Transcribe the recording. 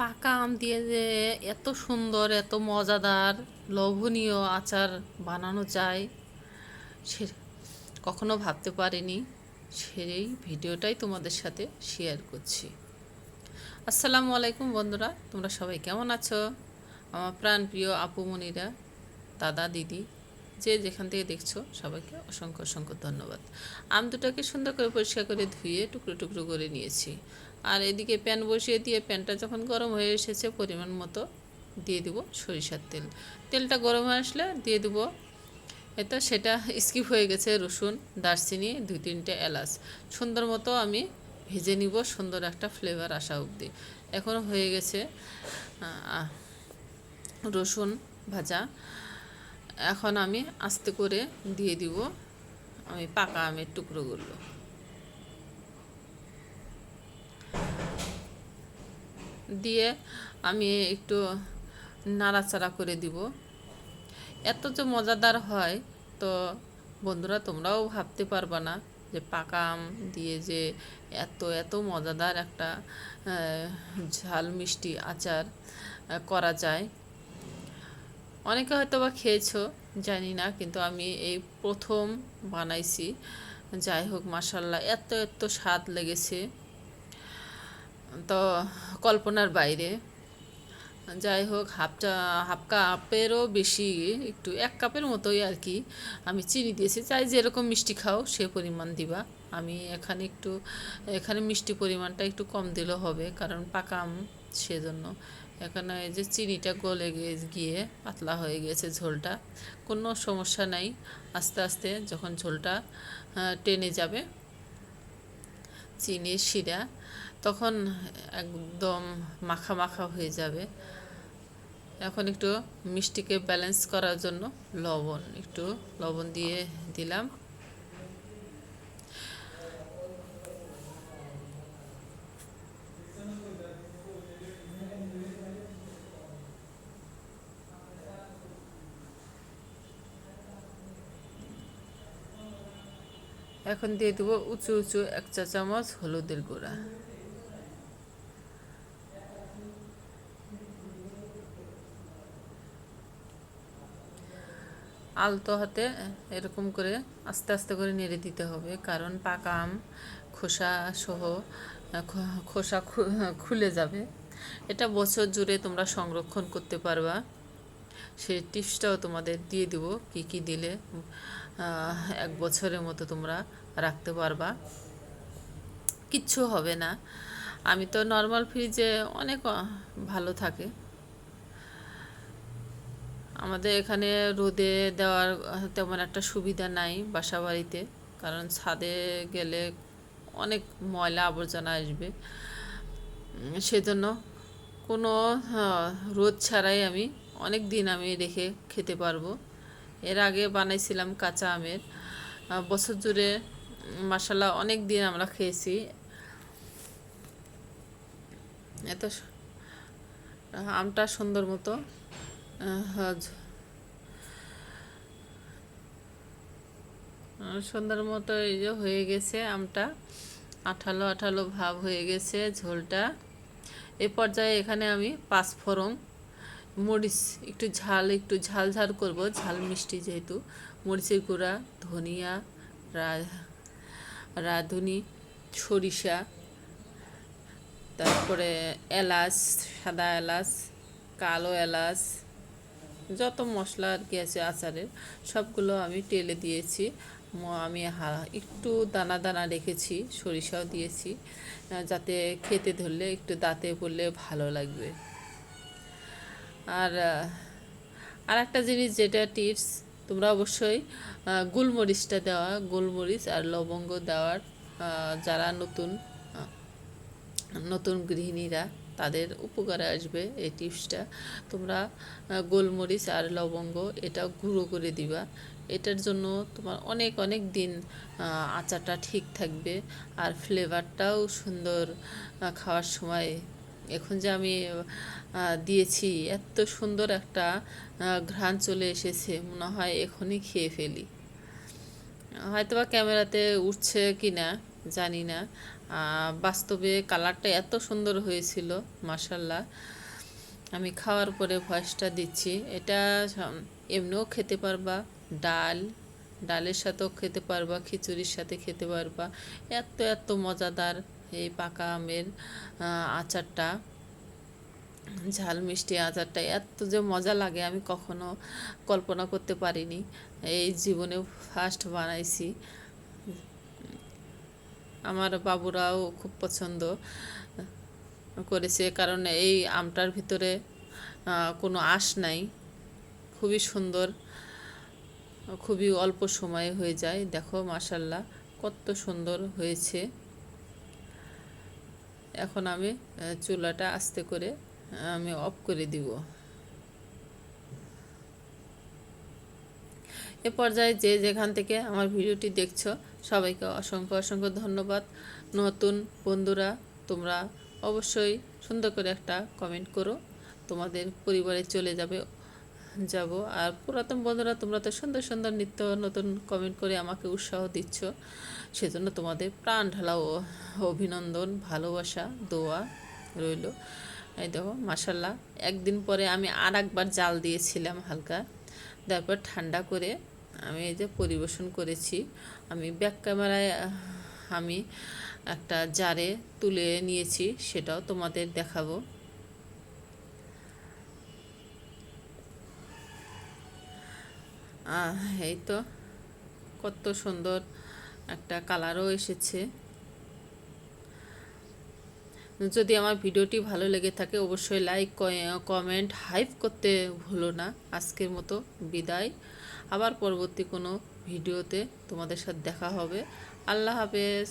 পাকা আম দিয়ে যে এত সুন্দর, এত মজাদার, লোভনীয় আচার বানানো যায়, সে কখনো ভাবতে পারিনি। সেই ভিডিওটাই তোমাদের সাথে শেয়ার করছি। আসসালামু আলাইকুম বন্ধুরা, তোমরা সবাই কেমন আছো? আমার প্রাণ প্রাণপ্রিয় আপুমণিরা দাদা দিদি, যে যেখান থেকে দেখছ, সবাইকে অসংখ্য অসংখ্য ধন্যবাদ। আম দুটাকে সুন্দর করে পরিষ্কার করে ধুয়ে টুকরো টুকরো করে নিয়েছি। আর এদিকে প্যান বসিয়ে দিয়ে প্যানটা যখন গরম হয়ে এসেছে পরিমাণ মতো দিয়ে দিব সরিষার তেল। তেলটা গরম হয়ে আসলে দিয়ে দিব। এটা সেটা স্কিপ হয়ে গেছে রসুন, দারচিনি, দুই তিনটে এলাচ। সুন্দর মতো আমি ভেজে নিব, সুন্দর একটা ফ্লেভার আসা অবধি। এখন হয়ে গেছে রসুন ভাজা। এখন আমি আস্তে করে দিয়ে দিব, আমি পাকা আমের টুকরোগুলো। দিয়ে আমি একটু নাড়াচাড়া করে দিব। এত যে মজাদার হয়, তো বন্ধুরা তোমরাও ভাবতে পারবা না যে পাকা আম দিয়ে যে এত এত মজাদার একটা ঝাল মিষ্টি আচার করা যায়। অনেকে হয়তো বা খেয়েছো, জানি না, কিন্তু আমি এই প্রথম বানাইছি। যাই হোক মাসাল্লাহ এত এত স্বাদ লেগেছে। তো কল্পনার বাইরে। যাই হোক, হাফটা, হাফ কাপেরও বেশি একটু, এক কাপের মতোই আর কি আমি চিনি দিয়েছি। চাই যেরকম মিষ্টি খাও, সে পরিমাণ দিবা। আমি এখানে একটু, এখানে মিষ্টি পরিমাণটা একটু কম দিলেও হবে, কারণ পাকা আম সেজন্য। এখানে এই যে চিনিটা গলে গিয়ে পাতলা হয়ে গেছে ঝোলটা। কোনো সমস্যা নাই। আস্তে আস্তে যখন ঝোলটা টেনে যাবে চিনির শিরা, তখন একদম মাখা মাখা হয়ে যাবে। এখন একটু মিষ্টিকে ব্যালেন্স করার জন্য লবণ, একটু লবণ দিয়ে দিলাম। এখন দিয়ে দেবো উঁচু উঁচু এক চা চামচ হলুদের গুঁড়া। আলতো হাতে এরকম করে আস্তে আস্তে করে নেড়ে দিতে হবে, কারণ পাকা আম খোসা সহ খোসা খুলে যাবে। এটা বছর জুড়ে তোমরা সংরক্ষণ করতে পারবা। সেই টিপসটাও তোমাদের দিয়ে দিব, কি কি দিলে এক বছরের মতো তোমরা রাখতে পারবা। কিচ্ছু হবে না। আমি তো নর্মাল ফ্রিজে অনেক ভালো থাকে। আমাদের এখানে রোদে দেওয়ার তেমন একটা সুবিধা নাই বাসা বাড়িতে কারণ ছাদে গেলে অনেক ময়লা আবর্জনা আসবে। সেজন্য কোনো রোদ ছাড়াই আমি অনেক দিন আমি রেখে খেতে পারব। এর আগে বানাইছিলাম কাঁচা আমের। বছর জুড়ে মশালা অনেক দিন আমরা খেয়েছি। এত আমটা সুন্দর মতো সুন্দর মতো এই যে হয়ে গেছে আমটা। আঠালো আঠালো ভাব হয়ে গেছে ঝোলটা। এ পর্যায়ে এখানে আমি পাঁচফোড়ন মরিচ একটু ঝাল একটু ঝাল ঝাল করব, ঝাল মিষ্টি যেহেতু। মরিচের গুঁড়া, ধনিয়া রাঁধুনি, সরিষা, তারপরে এলাচ, সাদা এলাচ, কালো এলাচ, যত মশলা আর কি আছে আচারের, সবগুলো আমি টেলে দিয়েছি। আমি একটু দানা দানা রেখেছি, সরিষাও দিয়েছি যাতে খেতে ধরলে একটু দাঁতে পড়লে ভালো লাগবে। আর আর একটা জিনিস যেটা টিপস তোমরা অবশ্যই গোলমরিচটা দেওয়া, গোলমরিচ আর লবঙ্গ দেওয়ার যারা নতুন নতুন গৃহিণীরা, তাদের উপকারে আসবে এই টিপসটা তোমরা গোলমরিচ আর লবঙ্গ, এটা গুঁড়ো করে দিবা। এটার জন্য তোমার অনেক অনেক দিন আচারটা ঠিক থাকবে। আর ফ্লেভারটাও সুন্দর খাওয়ার সময় এখন যে আমি দিয়েছি, এত সুন্দর একটা ঘ্রাণ চলে এসেছে, মনে হয় এখনই খেয়ে ফেলি। হয়তোবা ক্যামেরাতে উঠছে কি না জানি না। বাস্তবে কালারটা এত সুন্দর হয়েছিল মাসাল্লাহ আমি খাওয়ার পরে ভয়েসটা দিচ্ছি। এটা এমনিও খেতে পারবা, ডাল, ডালের সাথেও খেতে পারবা, খিচুড়ির সাথে খেতে পারবা। এত এত মজাদার এই পাকা আমের আচারটা, ঝাল মিষ্টি আচারটা, এত যে মজা লাগে, আমি কখনো কল্পনা করতে পারিনি। এই জীবনে ফার্স্ট বানাইছি। আমার বাবুরাও খুব পছন্দ করেছে, কারণ এই আমটার ভিতরে কোনো আঁশ নাই। খুবই সুন্দর, খুবই অল্প সময়ে হয়ে যায়। দেখো মাসাল্লাহ কত সুন্দর হয়েছে। এখন আমি চুলাটা আস্তে করে আমি অফ করে দিব। এ পর্যায়ে যে যেখান থেকে আমার ভিডিওটি দেখছ, সবাইকে অসংখ্য অসংখ্য ধন্যবাদ। নতুন বন্ধুরা, তোমরা অবশ্যই সুন্দর করে একটা কমেন্ট করো। তোমাদের পরিবারে চলে যাবে যাব। আর পুরাতন বন্ধুরা, তোমরা তো সুন্দর সুন্দর নিত্য নতুন কমেন্ট করে আমাকে উৎসাহ দিচ্ছ। সেজন্য তোমাদের প্রাণ ঢালা ও- অভিনন্দন, ভালোবাসা, দোয়া রইল। এই দেখো মাসাল্লাহ একদিন পরে আমি আর একবার জাল দিয়েছিলাম হালকা। তারপর ঠান্ডা করে আমি এই যে পরিবেশন করেছি। আমি ব্যাক ক্যামেরায় আমি একটা জারে তুলে নিয়েছি, সেটাও তোমাদের দেখাবো। এই তো কত সুন্দর একটা কালারও এসেছে। যদি আমার ভিডিওটি ভালো লেগে থাকে, অবশ্যই লাইক কমেন্ট হাইপ করতে ভুলো না। আজকের মতো বিদায়। আবার পরবর্তী কোনো ভিডিওতে তোমাদের সাথে দেখা হবে। আল্লাহ হাফেজ।